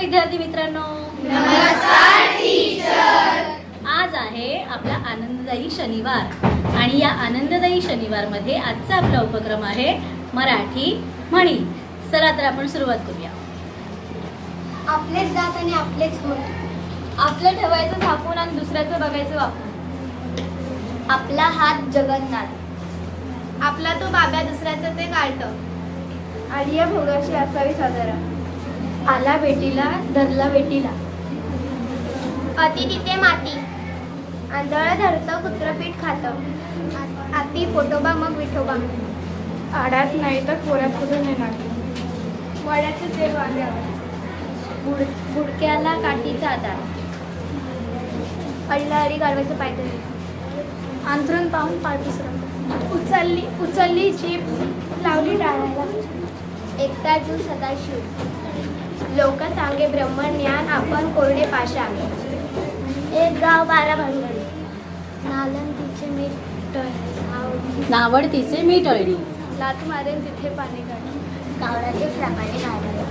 विद्यार्थी मित्रांनो. आज आहे आपला आनंददायी शनिवार. आणि या आनंददायी शनिवारमध्ये आजचा आपला उपक्रम आहे मराठी म्हणी. चला तर आपण सुरुवात करूया. आपलेच दात आणि आपलेच होत. आपलं ठेवायचं झाकून आणि दुसऱ्याचं बघायचं वापरून आपला हात जगन्नाथ. आपला तो बाब्या दुसऱ्याचं ते कार्ट आलिया भोगाशी असावी साधारा आला बेटीला धरला बेटीला अति तिथे माती. आंधळ धरतं कुत्रपीठ खातं. आती पोटोबा मग विठोबा. आडात नाही तर कोऱ्यात कुठून येणार वड्याचं तेल वाल्यावर. बुड बुडक्याला काठीचा आधार. अडला गाडवायचं पायदळी अंथरून पाहून पसरवला. उचलली उचलली जीप. लावली डाळायला एकटा जीव सदाशिव. लोक सांगे ब्रह्मज्ञान आपण कोरडे पाषाण. एक गाव बारा भानगडी. नालंदीचे मीठ तळ नावडतीचे मी टळली लात मारेन तिथे पाणी काढ गावराचे फ्रापाने घालायला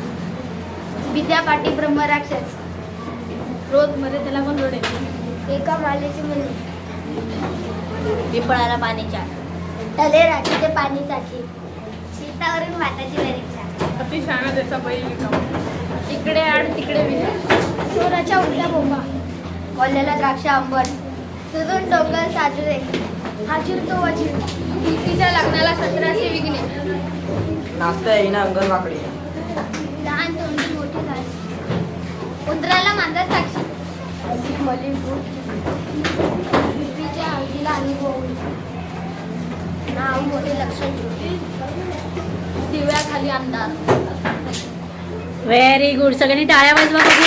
विद्या पाटी ब्रह्मराक्षस. रोजमध्ये त्याला पण रोड एका मालेची मुली. पिपळाला पाणीच्या तले राखीचे पाणी टाकी शेतावरून वाटाची परीक्षा अति शाणा त्याचा बैल इकडे आड तिकडे विधा चोराच्या उलट्या बोंबा. वल्ल्याला द्राक्ष आंबट सुदून डोंगर साजरे. हाजीर तो वजीर तिच्या लग्नाला सतराशे विघ्ने नाचता येईना अंगण वाकडी लहान तोंडी मोठी झाली. उंदराला मांजर साक्षी. मली पूर्वीच्या हळदीला आणि गोवळी नाव मोठे लक्ष दिव्याखाली अंधार. व्हेरी गुड सगळ्यांनी टाळ्या वाजवा बघू.